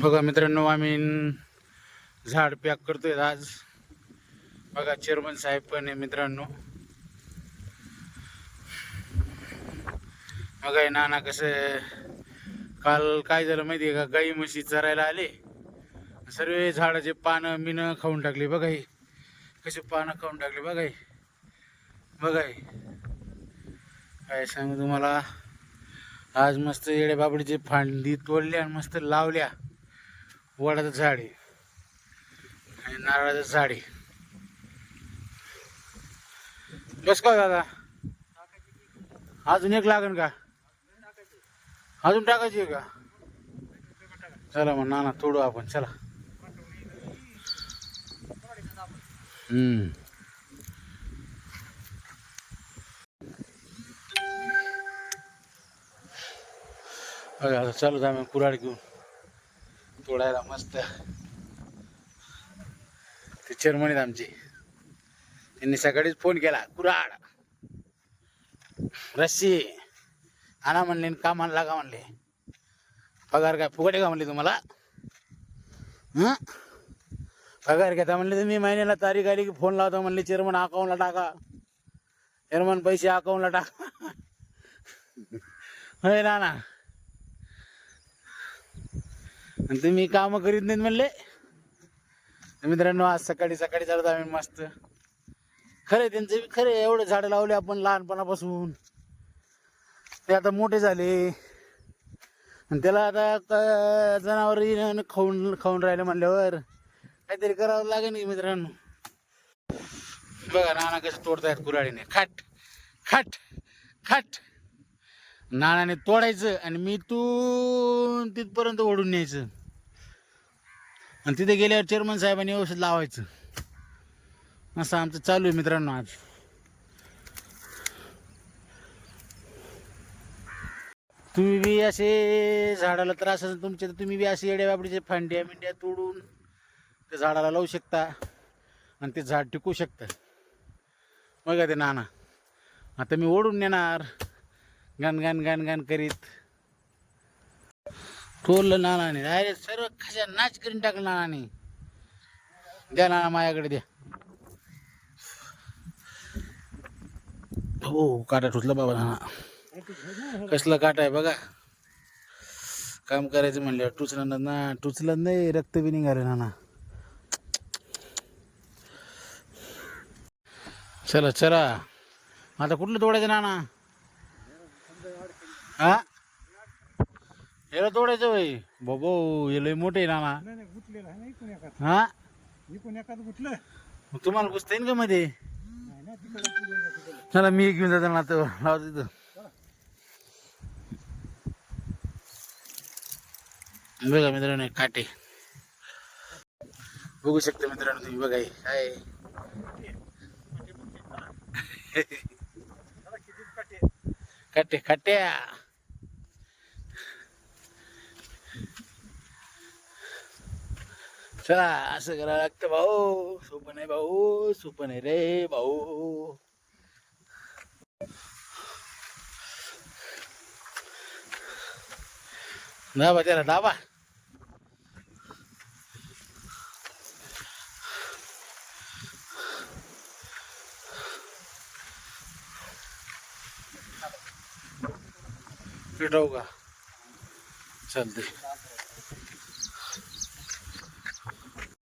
बघा मित्रांनो आम्ही झाड पॅक करतोय आज. बघा चेअरमन साहेब पण आहे मित्रांनो. बघा नाना कसं काल काय झालं माहिती आहे का? गाई म्हशी चरायला आले. सर्व झाडाचे पानं मिनं खाऊन टाकली. बघा हे कसे पानं खाऊन टाकले बघा हे. बघा हे. काय सांगू तुम्हाला? आज मस्त येड्या बाबडीचे फांदी तोडल्या आणि मस्त लावल्या. वडाचं झाड आहे. आणि नारळाचं झाड आहे. बस का दादा. अजून एक लागेल का? अजून टाकायची आहे का? चला मग नाना तोडू आपण चला. हम्म. बघा आता चालू मग कुराड घेऊन. तोडायला मस्त. ते चेअरमन आहेत आमचे. त्यांनी सकाळीच फोन केला कुराड रस्सी आणा म्हणले काम कामाला का म्हणले? पगार काय फुकट का म्हणले तुम्हाला? हं? पगार घेता म्हणले तुम्ही महिन्याला तारीख आली की फोन लावता म्हणले चेअरमन अकाउंटला टाका. चेअरमन पैसे अकाउंटला टाका. होय ना ना आणि तुम्ही कामं करीत नाहीत म्हणले? मित्रांनो आज सकाळी सकाळी चालत आम्ही मस्त. खरे त्यांचे बी खरे एवढे झाडं लावले आपण लहानपणापासून. ते आता मोठे झाले. आणि त्याला आता जनावर खाऊन खाऊन राहिले म्हणल्यावर काहीतरी करावं लागेल की मित्रांनो. बघा नाना कसं तोडतायत कुराडीने खाट खाट खाट. नाण्याने तोडायचं आणि मी तू तिथपर्यंत ओढून न्यायचं. आणि तिथे गेल्यावर चेअरमन साहेबांनी व्यवस्थित लावायचं. असं आमचं चालू आहे मित्रांनो आज. तुम्ही बी असे झाडाला त्रास असेल तुमचे तर तुम्ही बी असे येड्या बाबडीचे फांड्या मिंड्या तोडून त्या झाडाला लावू शकता आणि ते झाड टिकू शकतं. बघा ते नाना. आता मी ओढून नेणार. गणगण गणगण करीत. तोडलं नानाने. अरे सर्व खशा नाच करून टाकलं नानाने. द्या नाना माझ्याकडे द्या. हो काटा ठुसला बाबा नाना. कसलं काटा आहे बघा. काम करायचं म्हणल्यावर टुचलं ना टुचलं नाही रक्त बी निघालं नाना. चला चला. आता कुठलं तोडायचं नाना? हा? याला तोडायचं वय बाबो हे लय मोठे नाना. नाही नाही गुतलेलं आहे ना एकात. हा? एकात मग तुम्हाला घुसता येईल का मध्ये? नाही ना तिकडे तिकडे तिकडे. चला मी घेऊन जातो ना तो लावतो तिथं. बघा मित्रांनो हे काटे. बघू शकता मित्रांनो तुम्ही बघा हे काय किती काटे काटे काट्या. चला असं करावं लागतं भाऊ सोपं नाही भाऊ सोपं नाही रे भाऊ. दाबा त्याला दाबा पेटवू का? चालते